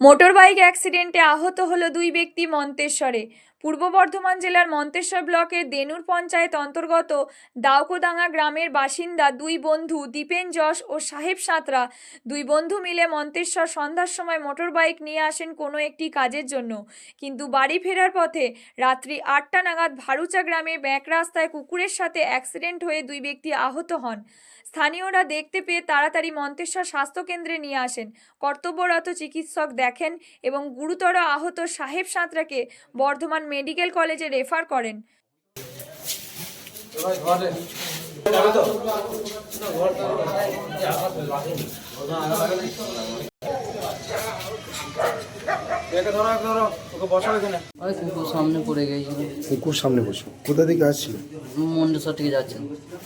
Motorbike অ্যাক্সিডেন্টে আহত হলো দুই ব্যক্তি মন্তেশ্বরে। পূর্ব বর্ধমান জেলার মন্তেশ্বর ব্লকের দেনুর পঞ্চায়েত অন্তর্গত দাউকোদাঙ্গা গ্রামের বাসিন্দা দুই বন্ধু দীপেন যশ ও সাহেব সাঁতরা দুই বন্ধু মিলে মন্তেশ্বর সন্ধ্যার সময় মোটরবাইক নিয়ে আসেন কোনো একটি কাজের জন্য। কিন্তু বাড়ি ফেরার পথে রাত্রি আটটা নাগাদ ভারুচা গ্রামে ব্যাক রাস্তায় কুকুরের সাথে অ্যাক্সিডেন্ট হয়ে দুই ব্যক্তি আহত হন। স্থানীয়রা দেখতে পেয়ে তাড়াতাড়ি মন্তেশ্বর স্বাস্থ্যকেন্দ্রে নিয়ে আসেন। কর্তব্যরত চিকিৎসক দেখেন এবং গুরুতর আহত সাহেব সাঁতরাকে বর্ধমান মেডিকেল কলেজে রেফার করেন। একে ধরো একে ধরো ওকে বসাও এখানে ওই কুকুর সামনে পড়ে কুকুর সামনে বসে। কোথা থেকে আসছিল? মন্ডেশ্বর থেকে যাচ্ছেন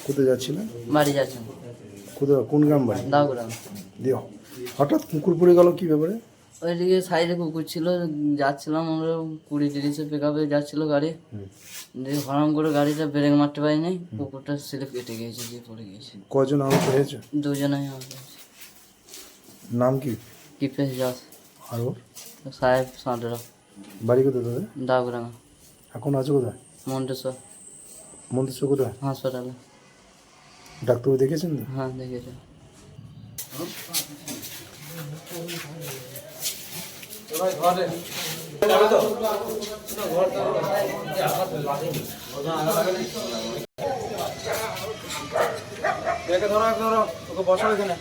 কোথায় যাচ্ছিল? বাড়ি যাচ্ছেন কোথায়? কোন গ্রাম বাড়ি? হঠাৎ কুকুর পড়ে গেল কি ব্যাপারে? ওইদিকে সাইডে কুকুর ছিল যাচ্ছিলাম আমরা কুড়ি তিরিশে পিক আপে যাচ্ছিল গাড়ি। দিয়ে হরাম করে গাড়িটা ব্রেক মারতে পারিনি কুকুরটা স্লিপ কেটে গিয়েছে দিয়ে পড়ে গিয়েছে। কজন আহত হয়েছে? দুজনেই আমাদের নাম কি? কিপেশ যাস আর সাহেব সাঁতরা। বাড়ি কোথায় দাদা দাগুড়াঙ্গা এখন আছে কোথায়? মন্ডেশ্বর মন্তেশ্বর কোথায়? হাসপাতালে। ডাক্তারবাবু দেখেছেন তো? হ্যাঁ দেখেছে। ধরো ধরো। ওকে বসাও এখানে।